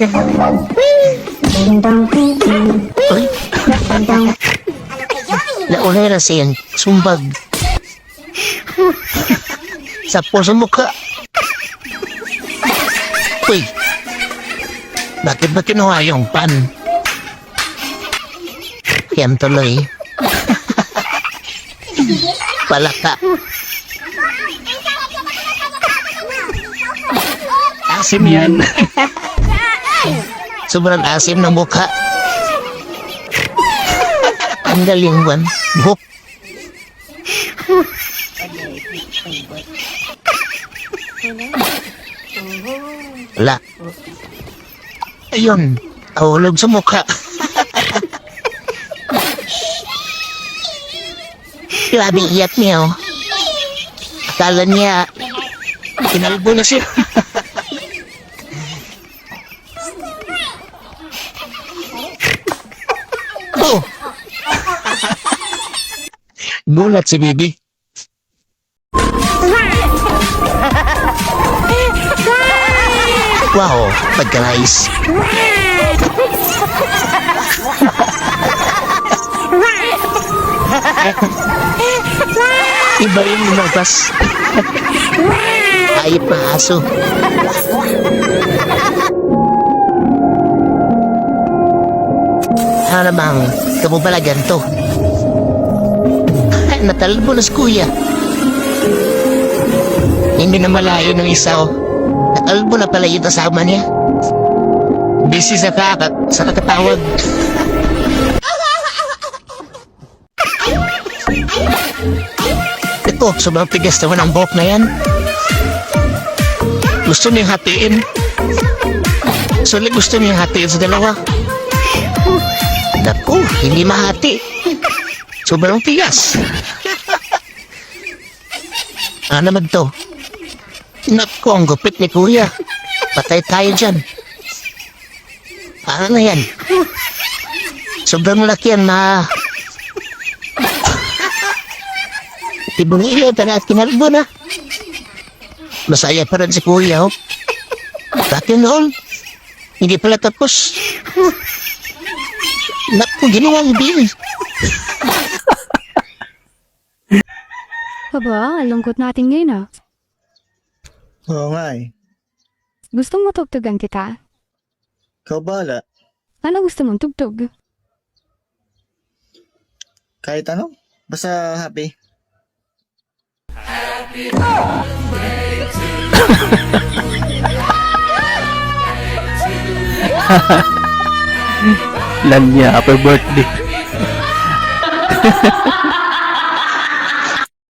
Uy. Naulay na siyang sumbag. Sa puso mukha. Uy. Bakit ba kinuha yung pan? Yan tuloy. Palaka. Asim yan. Sobrang asim ng mukha. Ang galing one. Buhok. Wala. Ayun. Ahulog sa mukha. Grabe iyak niya oh. Akala niya kinalbo na siya. oh. Gulat si Bibi. Wow, pagka-nice. Iba yung lumabas. Ayip na aso. Ano namang kamubalagan to? Ay, natalbo na si kuya. Hindi na malayo ng isa oh. Natalbo na pala yung kasama niya. Busy sa kakat, sa kakatawag. Ito, sobrang tigas naman ang buhok na yan. Gusto niyang hatiin. Sulit gusto niyang hatiin sa dalawa. Hindi mahati. Sobrang tigas. ano naman to? Naku, ang gupit ni kuya. Patay tayo dyan. Ano na yan? Sobrang laki yan, ma. Tibong iyo, at kinalbo na. Masaya pa rin si kuya, oh. And roll. Hindi pala tapos. Naku, ginawa ni Bill. Aba, ang lungkot natin ngayon ah. Oo nga eh. Gusto mo tugtugan kita? Ikaw bahala. Ano gusto mong tugtog? Kahit ano. Basta happy. Lanya, happy birthday.